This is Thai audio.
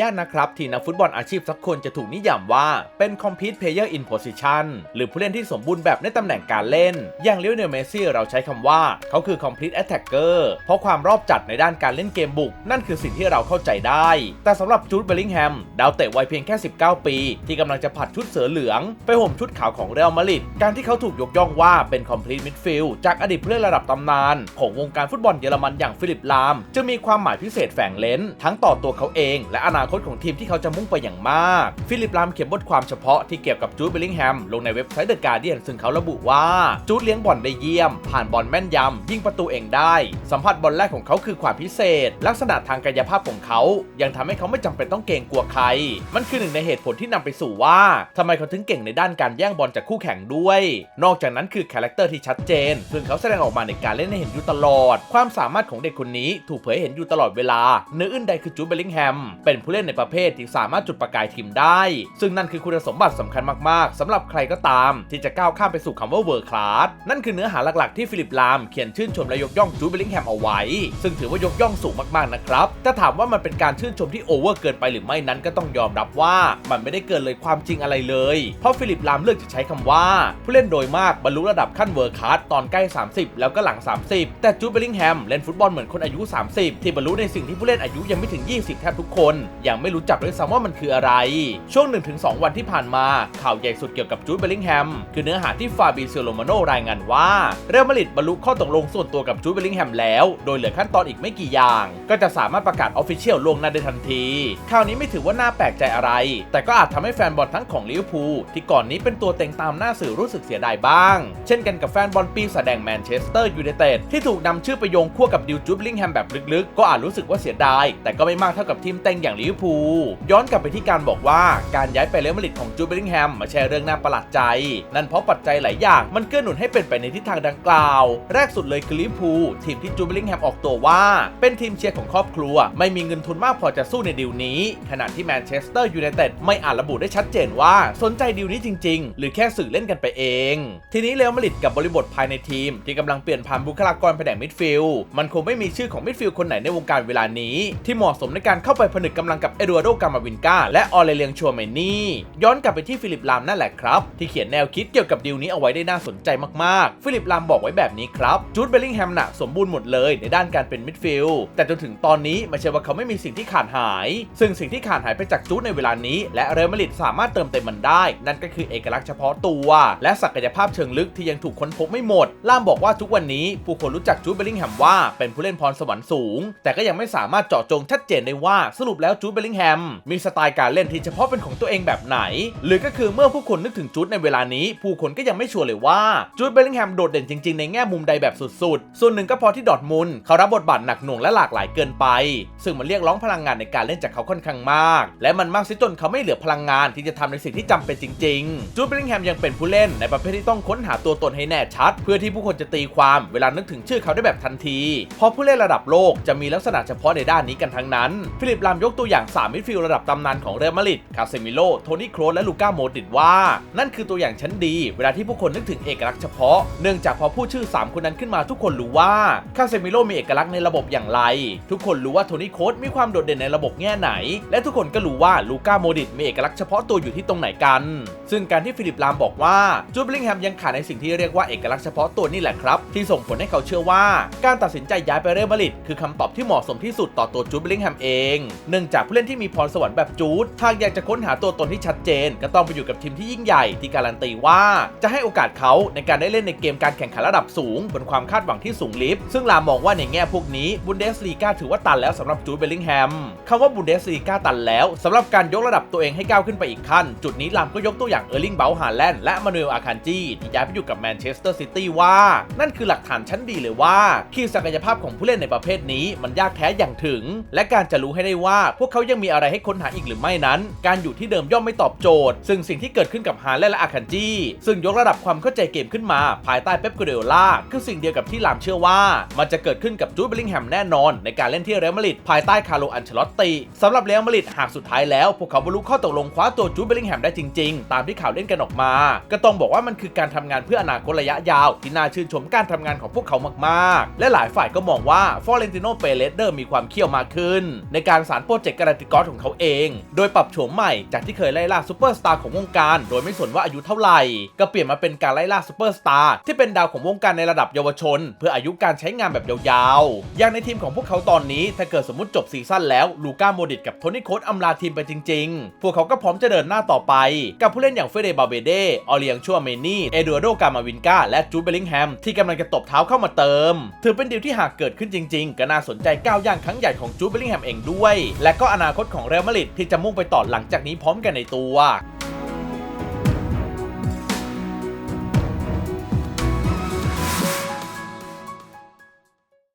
ยากนะครับที่นักฟุตบอลอาชีพสักคนจะถูกนิยามว่าเป็น complete player in position หรือผู้เล่นที่สมบูรณ์แบบในตำแหน่งการเล่น อย่างเลิโอเนลเมซี่เราใช้คำว่า เขาคือ complete attacker เพราะความรอบจัดในด้านการเล่นเกมบุก นั่นคือสิ่งที่เราเข้าใจได้ แต่สำหรับจูดเบลลิงแฮมดาวเตะวัยเพียงแค่ 19 ปี ที่กำลังจะผัดชุดเสือเหลือง ไปห่มชุดขาวของเรอัลมาดริดการที่เขาถูกยกย่องว่าเป็น complete midfield จากอดีตผู้เล่นระดับตำนาน ของวงการฟุตบอลเยอรมันอย่างฟิลิปลาม จะมีความหมายพิเศษแฝงเลนทั้งต่อตัวเขาเอง และอนาคตของทีมที่เขาจะมุ่งไปอย่างมาก ฟิลิปลามเขียนบทความเฉพาะที่เกี่ยวกับจูดเบลลิงแฮมลงในเว็บไซต์เดอะการ์เดียนซึ่งเขาระบุว่า จูดเลี้ยงบอลได้เยี่ยม ผ่านบอลแม่นยำ ยิงประตูเองได้ สัมผัสบอลแรกของเขาคือความพิเศษ ลักษณะทางกายภาพของเขา ยังทำให้เขาไม่จำเป็นต้องเกรงกลัวใคร มันคือหนึ่งในเหตุผลที่นำไปสู่ว่าทำไมเขาถึงเก่งในด้านการแย่งบอลจากคู่แข่งด้วย นอกจากนั้นคือคาแรคเตอร์ที่ชัดเจน ซึ่งเขาแสดงออกมาในการเล่นให้เห็นอยู่ตลอด ความสามารถของเด็กคนนี้ถูกเผยเห็นอยู่ตลอดเวลาเนื้ออื่นใดคือจูดเบลลิงแฮมเป็นผู้เล่นในประเภทที่สามารถจุดประกายทีมได้ ซึ่งนั่นคือคุณสมบัติสำคัญมากๆสำหรับใครก็ตาม ที่จะก้าวข้ามไปสู่คำว่าเวอร์คลาสนั่นคือเนื้อหาหลักๆที่ฟิลิปลามเขียนชื่นชมและยกย่องจูดเบลลิงแฮมเอาไว้ ซึ่งถือว่ายกย่องสูงมากๆนะครับแต่ถามว่ามันเป็นการชื่นชมที่โอเวอร์เกินไปหรือไม่นั้นก็ต้องยอมรับว่ามันไม่ได้เกินเลยความจริงอะไรเลย เพราะฟิลิปลามเลือกจะใช้คำว่า ผู้เล่นโดยมากบรรลุระดับขั้นเวอร์คลาสตอนใกล้ 30 แล้วก็หลัง 30 แต่จูดเบลลิงแฮมเล่นฟุตบอลเหมือนคนอายุ 30 ที่บรรลุในสิ่งที่ผู้เล่นอายุยังไม่ถึง 20 แทบทุกคนยังไม่รู้จักด้วยซ้ำว่ามันคืออะไร ช่วง 1-2 วันที่ผ่านมาข่าวใหญ่สุดเกี่ยวกับจูดเบลลิงแฮมคือเนื้อหาที่ฟาบิเซโลมาโนรายงานว่าเรอัลมาดริดบรรลุข้อตกลงส่วนตัวกับจูดเบลลิงแฮมแล้ว โดยเหลือขั้นตอนอีกไม่กี่อย่าง ก็จะสามารถประกาศออฟฟิเชียลลวงหน้าได้ทันทีข่าวนี้ไม่ถือว่าน่าแปลกใจอะไร แต่ก็อาจทำให้แฟนบอลทั้งของลิเวอร์พูลที่ก่อนนี้เป็นตัวเต็งตามหน้าสื่อรู้สึกเสียดายบ้าง เช่นกันกับแฟนบอลปีศาจแดงแมนเชสเตอร์ยูไนเต็ดที่ถูกนำชื่อไปโยงคู่กับดิวจูดเบลลิงแฮมแบบลึกๆ ก็อาจรู้สึกว่าเสียดาย แต่ก็ไม่มากเท่ากับทีมเต็งอย่างลิเวอร์พู ย้อนกลับไปที่การบอกว่าการย้ายไปเรอัลมาดริดของจูเบลิงแฮมมาแชร์เรื่องน่าประหลาดใจ นั่นเพราะปัจจัยหลายอย่างมันเกื้อหนุนให้เป็นไปในทิศทางดังกล่าว แรกสุดเลยคือลิเวอร์พูลทีมที่จูเบลิงแฮมออกตัวว่า เป็นทีมเชียร์ของครอบครัว ไม่มีเงินทุนมากพอจะสู้ในดีลนี้ ขณะที่แมนเชสเตอร์ยูไนเต็ดไม่อาจระบุได้ชัดเจนว่าสนใจดีลนี้จริง ๆ หรือแค่สื่อเล่นกันไปเอง ทีนี้เรอัลมาดริดกับบริบทภายในทีม ที่กำลังเปลี่ยนผ่านบุคลากรแผนกมิดฟิลด์มันคงไม่มีชื่อของมิดฟิลด์คนไหนในวงการเวลานี้ ที่เหมาะสมในการเข้าไปผนึกกำลังกับเอดูอาร์โดกามาวินกาและออเรเลียงชัวเมนี่ย้อนกลับไปที่ฟิลิปลามนั่นแหละครับ ที่เขียนแนวคิดเกี่ยวกับดีลนี้เอาไว้ได้น่าสนใจมากๆ ฟิลิปลามบอกไว้แบบนี้ครับจูดเบลลิงแฮมน่ะสมบูรณ์หมดเลยในด้านการเป็นมิดฟิลด์แต่จนถึงตอนนี้ไม่ใช่ว่าเขาไม่มีสิ่งที่ขาดหาย ซึ่งสิ่งที่ขาดหายไปจากจูดในเวลานี้ และเรอัลมาดริดสามารถเติมเต็มมันได้ นั่นก็คือเอกลักษณ์เฉพาะตัว และศักยภาพเชิงลึกที่ยังถูกค้นพบไม่หมด ล่ามบอกว่าทุกวันนี้ผู้คนรู้จักจูดเบลลิงแฮมว่าเป็นผู้เล่นพรสวรรค์สูง แต่ก็ยังไม่สามารถเจาะจงชัดเจนได้ว่าสรุปแล้วจูดเบลลิงแฮมมีสไตล์การเล่นที่เฉพาะเป็นของตัวเองแบบไหน หรือก็คือเมื่อผู้คนนึกถึงจูดในเวลานี้ ผู้คนก็ยังไม่ชัวร์เลยว่าจูดเบลลิงแฮมโดดเด่นจริงๆในแง่มุมใดแบบสุดๆ ส่วนหนึ่งก็พอที่ดอทมุนเขารับบทบาทหนักหน่วงและหลากหลายเกินไป ซึ่งมันเรียกร้องพลังงานในการเล่นจากเขาค่อนข้างมาก และมันมากเสียจนเขาไม่เหลือพลังงานที่จะทำในสิ่งที่จำเป็นจริงๆจูดเบลลิงแฮมยังเป็นผู้เล่นในประเภทที่ต้องค้นหาตัวตนให้แน่ชัด เพื่อที่ผู้คนจะตีความเวลานึกถึงชื่อเขาได้แบบทันที เพราะผู้เล่นระดับโลกจะมีลักษณะเฉพาะในด้านนี้กันทั้งนั้น ฟิลิปลามยกตัวอย่างอย่าง 3 มิดฟิลด์ระดับตำนานของเรอัลมาดริด คาเซมิโล โทนี่ โครส และลูก้า โมดริดว่า นั่นคือตัวอย่างชั้นดี เวลาที่ผู้คนนึกถึงเอกลักษณ์เฉพาะ เนื่องจากพอพูดชื่อ 3 คนนั้นขึ้นมาทุกคนรู้ว่า คาเซมิโลมีเอกลักษณ์ในระบบอย่างไร ทุกคนรู้ว่าโทนี่ โครสมีความโดดเด่นในระบบแง่ไหน และทุกคนก็รู้ว่าลูก้า โมดริดมีเอกลักษณ์เฉพาะตัวอยู่ที่ตรงไหนกัน ซึ่งการที่ฟิลิป ลามบอกว่า จูบลิงแฮมยังขาดในสิ่งที่เรียกว่าเอกลักษณ์เฉพาะตัวนี่แหละครับ ที่ส่งผลให้เขาเชื่อว่า การตัดสินใจย้ายไปเรอัลมาดริดคือคำตอบที่เหมาะสมที่สุดต่อตัวจูบลิงแฮมเอง เนื่องจากผู้เล่นที่มีพรสวรรค์แบบจูดหากอยากจะค้นหาตัวตนที่ชัดเจน ก็ต้องไปอยู่กับทีมที่ยิ่งใหญ่ที่การันตีว่า จะให้โอกาสเขาในการได้เล่นในเกมการแข่งขันระดับสูง บนความคาดหวังที่สูงลิฟซึ่งลามมองว่าในแง่พวกนี้บุนเดสลีกาถือว่าตันแล้วสำหรับจูดเบลลิงแฮมคำว่าบุนเดสลีกาตันแล้วสำหรับการยกระดับตัวเองให้ก้าวขึ้นไปอีกขั้น จุดนี้ลามก็ยกตัวอย่างเออร์ลิงเบลฮาแลนด์และมานูเอลอาคันจีที่ย้ายไปอยู่กับแมนเชสเตอร์ซิตี้ว่า นั่นคือหลักฐานชั้นดีเลยว่า ขีดศักยภาพของผู้เล่นในประเภทนี้มันยากแท้อย่างถึง และการจะรู้ให้ได้ว่าพวกเขายังมีอะไรให้ค้นหาอีกหรือไม่นั้น การอยู่ที่เดิมย่อมไม่ตอบโจทย์ ซึ่งสิ่งที่เกิดขึ้นกับฮาแลนด์และอาคันจีซึ่งยกระดับความเข้าใจเกมขึ้นมา ภายใต้เป๊ปกูเดโอล่าคือสิ่งเดียวกับที่ลามเชื่อว่า มันจะเกิดขึ้นกับจูดเบลลิงแฮมแน่นอน ในการเล่นที่เรอัลมาดริดภายใต้คาร์โลอันเชลอตติสำหรับเรอัลมาดริดหากสุดท้ายแล้วพวกเขาบรรลุข้อตกลงคว้าตัวจูดเบลลิงแฮมได้จริงๆ ตามที่ข่าวเล่นกันออกมา ก็ต้องบอกว่ามันคือการทำงานเพื่ออนาคตระยะยาว ที่น่าชื่นชมการทำงานของพวกเขามากๆ และหลายฝ่ายก็มองว่าฟอเรนติโนเปเรสเดอร์มีความเขี้ยวมากขึ้น ในการสารโปรเจกต์กลาติกอสของเขาเอง โดยปรับโฉมใหม่จากที่เคยไล่ล่าซูเปอร์สตาร์ของวงการ โดยไม่สนว่าอายุเท่าไหร่ ก็เปลี่ยนมาเป็นการไล่ล่าซูเปอร์สตาร์ที่เป็นดาวของวงการในระดับเยาวชน เพื่ออายุการใช้งานแบบยาวๆ อย่างในทีมของพวกเขาตอนนี้ถ้าเกิดสมมติจบซีซั่นแล้วลูก้าโมดิตกับโทนี่โคสอำลาทีมไปจริง ๆ พวกเขาก็พร้อมจะเดินหน้าต่อไป กับผู้เล่นอย่างเฟเดบาเบเดออเลียงชัวเมนี่ เอดูโดกามาวินกาและจูเบลิงแฮมที่กำลังจะตบเท้าเข้ามาเติม ถือเป็นดีลที่หากเกิดขึ้นจริง ๆ ก็น่าสนใจก้าวย่างครั้งใหญ่ของจูเบลิงแฮมเองด้วย และก็อนาคตของเรอัลมาดริดที่จะมุ่งไปต่อหลังจากนี้พร้อมกันในตัว